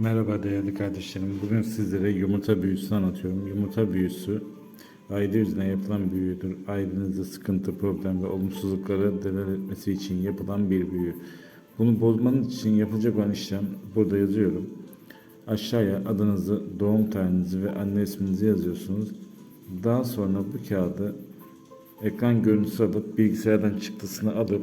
Merhaba değerli kardeşlerim. Bugün sizlere yumurta büyüsünü anlatıyorum. Yumurta büyüsü aile yüzüne yapılan büyüdür. Ailenizde sıkıntı, problem ve olumsuzlukları delal etmesi için yapılan bir büyü. Bunu bozmanız için yapılacak olan işlem burada yazıyorum. Aşağıya adınızı, doğum tarihinizi ve anne isminizi yazıyorsunuz. Daha sonra bu kağıdı ekran görüntüsü alıp bilgisayardan çıktısını alıp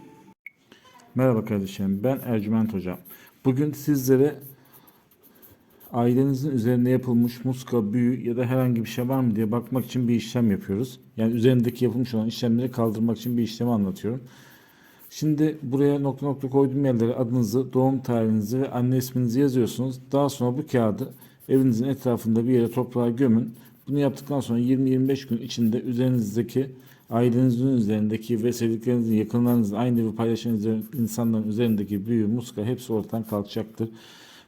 Merhaba kardeşlerim, ben Ercüment Hocam. Bugün sizlere ailenizin üzerinde yapılmış muska, büyü ya da herhangi bir şey var mı diye bakmak için bir işlem yapıyoruz. Yani üzerindeki yapılmış olan işlemleri kaldırmak için bir işlemi anlatıyorum. Şimdi buraya nokta nokta koyduğum yerlere adınızı, doğum tarihinizi ve anne isminizi yazıyorsunuz. Daha sonra bu kağıdı evinizin etrafında bir yere toprağa gömün. Bunu yaptıktan sonra 20-25 gün içinde üzerinizdeki ailenizin üzerindeki ve sevdiklerinizin, yakınlarınızın, aynı evi paylaşan insanların üzerindeki büyü, muska hepsi ortadan kalkacaktır.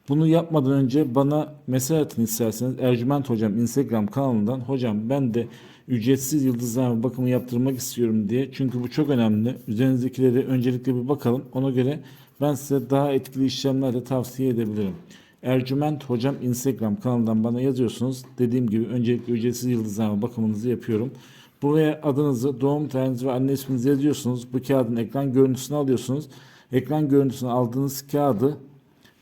Bunu yapmadan önce bana mesaj atın isterseniz Ercüment Hocam Instagram kanalından hocam ben de ücretsiz yıldızlarma bakımı yaptırmak istiyorum diye. Çünkü bu çok önemli. Üzerinizdekileri öncelikle bir bakalım. Ona göre ben size daha etkili işlemler de tavsiye edebilirim. Ercüment Hocam Instagram kanalından bana yazıyorsunuz. Dediğim gibi öncelikle ücretsiz yıldızlarma bakımınızı yapıyorum. Buraya adınızı, doğum tarihinizi ve anne isminizi yazıyorsunuz. Bu kağıdın ekran görüntüsünü alıyorsunuz. Ekran görüntüsünü aldığınız kağıdı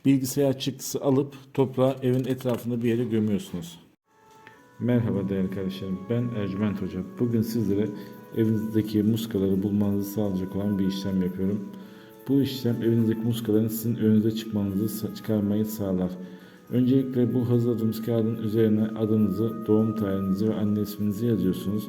bilgisayar çıktısı alıp toprağa evin etrafında bir yere gömüyorsunuz. Merhaba değerli kardeşlerim. Ben Ercüment Hoca. Bugün sizlere evinizdeki muskaları bulmanızı sağlayacak olan bir işlem yapıyorum. Bu işlem evinizdeki muskaların sizin önünüze çıkmanızı çıkarmayı sağlar. Öncelikle bu hazırladığımız kağıdın üzerine adınızı, doğum tarihinizi ve anne isminizi yazıyorsunuz.